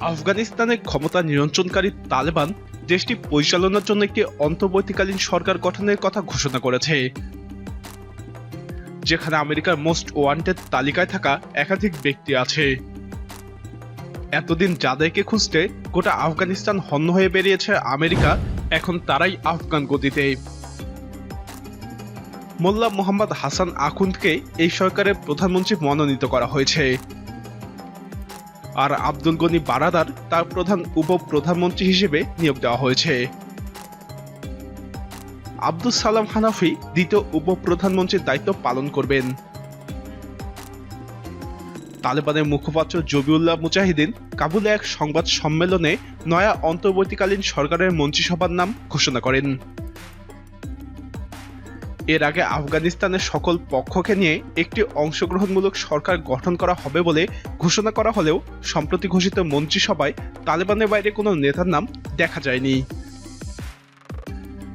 আফগানিস্তানে ক্ষমতা নিয়ন্ত্রণকারী তালেবান দেশটি পরিচালনার জন্য একটি অন্তর্বর্তীকালীন সরকার গঠনের কথা ঘোষণা করেছে, যেখানে আমেরিকার মোস্ট ওয়ান্টেড তালিকায় থাকা একাধিক ব্যক্তি আছে। এতদিন যাদেরকে খুঁজতে গোটা আফগানিস্তান হন্য হয়ে বেরিয়েছে আমেরিকা, এখন তারাই আফগান গতিতে। মোল্লা মোহাম্মদ হাসান আখুন্দকে এই সরকারের প্রধানমন্ত্রী মনোনীত করা হয়েছে। আর আব্দুল গনি বারাদার তার প্রধান উপ প্রধানমন্ত্রী হিসেবে নিয়োগ দেওয়া হয়েছে। আব্দুল সালাম হানাফি দ্বিতীয় উপ প্রধানমন্ত্রীর দায়িত্ব পালন করবেন। তালেবানের মুখপাত্র জবিউল্লাহ মুজাহিদিন কাবুলে এক সংবাদ সম্মেলনে নয়া অন্তর্বর্তীকালীন সরকারের মন্ত্রিসভার নাম ঘোষণা করেন। এর আগে আফগানিস্তানের সকল পক্ষকে নিয়ে একটি অংশগ্রহণমূলক সরকার গঠন করা হবে বলে ঘোষণা করা হলেও সম্প্রতি ঘোষিত মন্ত্রিসভায় তালেবানের বাইরে কোনো নেতার নাম দেখা যায়নি।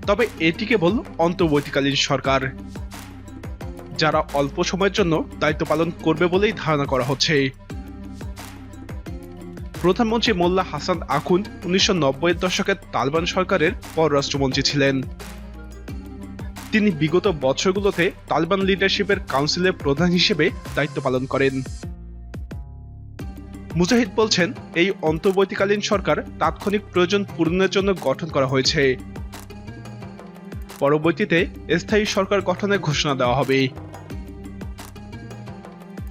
তবে এটি কেবল অন্তর্বর্তীকালীন সরকার, যারা অল্প সময়ের জন্য দায়িত্ব পালন করবে বলেই ধারণা করা হচ্ছে। প্রধানমন্ত্রী মোল্লা হাসান আখুন্দ উনিশশো নব্বই দশকের তালেবান সরকারের পররাষ্ট্রমন্ত্রী ছিলেন। তিনি বিগত বছরগুলোতে তালিবান লিডারশিপের কাউন্সিলের প্রধান হিসেবে দায়িত্ব পালন করেন। মুজাহিদ বলছেন, এই অন্তর্বর্তীকালীন সরকার তাৎক্ষণিক প্রয়োজন পূরণের জন্য গঠন করা হয়েছে। পরবর্তীতে স্থায়ী সরকার গঠনের ঘোষণা দেওয়া হবে।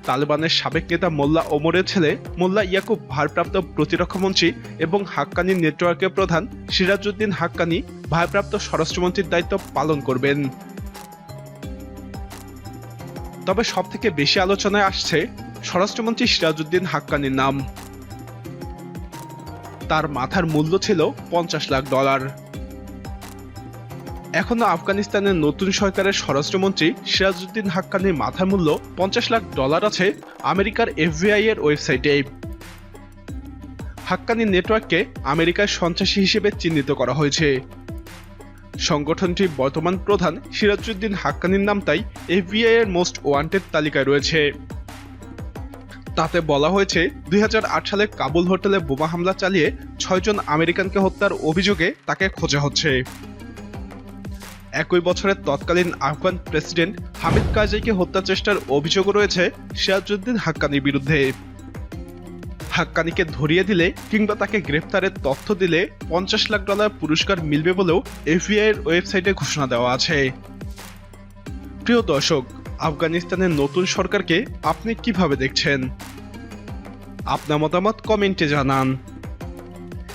তালেবানের সাবেক নেতা মোল্লা ওমরের ছেলে মোল্লা ইয়াকুব ভারপ্রাপ্ত প্রতিরক্ষামন্ত্রী এবং হাক্কানি নেটওয়ার্কের প্রধান সিরাজউদ্দিন হাক্কানি ভারপ্রাপ্ত স্বরাষ্ট্রমন্ত্রীর দায়িত্ব পালন করবেন। তবে সব থেকে বেশি আলোচনায় আসছে স্বরাষ্ট্রমন্ত্রী সিরাজউদ্দিন হাক্কানির নাম। তার মাথার মূল্য ছিল পঞ্চাশ লাখ ডলার। এখনও আফগানিস্তানের নতুন সরকারের স্বরাষ্ট্রমন্ত্রী সিরাজউদ্দিন হাক্কানির মাথার মূল্য পঞ্চাশ লাখ ডলার আছে আমেরিকার এফবিআই এর ওয়েবসাইটে। হাক্কানি নেটওয়ার্ককে আমেরিকার সন্ত্রাসী হিসেবে চিহ্নিত করা হয়েছে। সংগঠনটির বর্তমান প্রধান সিরাজউদ্দিন হাক্কানির নাম তাই এফবিআই এর মোস্ট ওয়ান্টেড তালিকায় রয়েছে। তাতে বলা হয়েছে, দুই হাজার আট সালে কাবুল হোটেলে বোমা হামলা চালিয়ে ছয়জন আমেরিকানকে হত্যার অভিযোগে তাকে খোঁজা হচ্ছে। একই বছরের তৎকালীন আফগান প্রেসিডেন্ট হামিদ কাজাইকে হত্যা চেষ্টার অভিযোগও রয়েছে সিরাজউদ্দিন হাক্কানির বিরুদ্ধে। হাক্কানিকে ধরিয়ে দিলে কিংবা তাকে গ্রেফতারের তথ্য দিলে পঞ্চাশ লাখ ডলার পুরস্কার মিলবে বলেও এফবিআই এর ওয়েবসাইটে ঘোষণা দেওয়া আছে। প্রিয় দর্শক, আফগানিস্তানের নতুন সরকারকে আপনি কীভাবে দেখছেন? আপনার মতামত কমেন্টে জানান।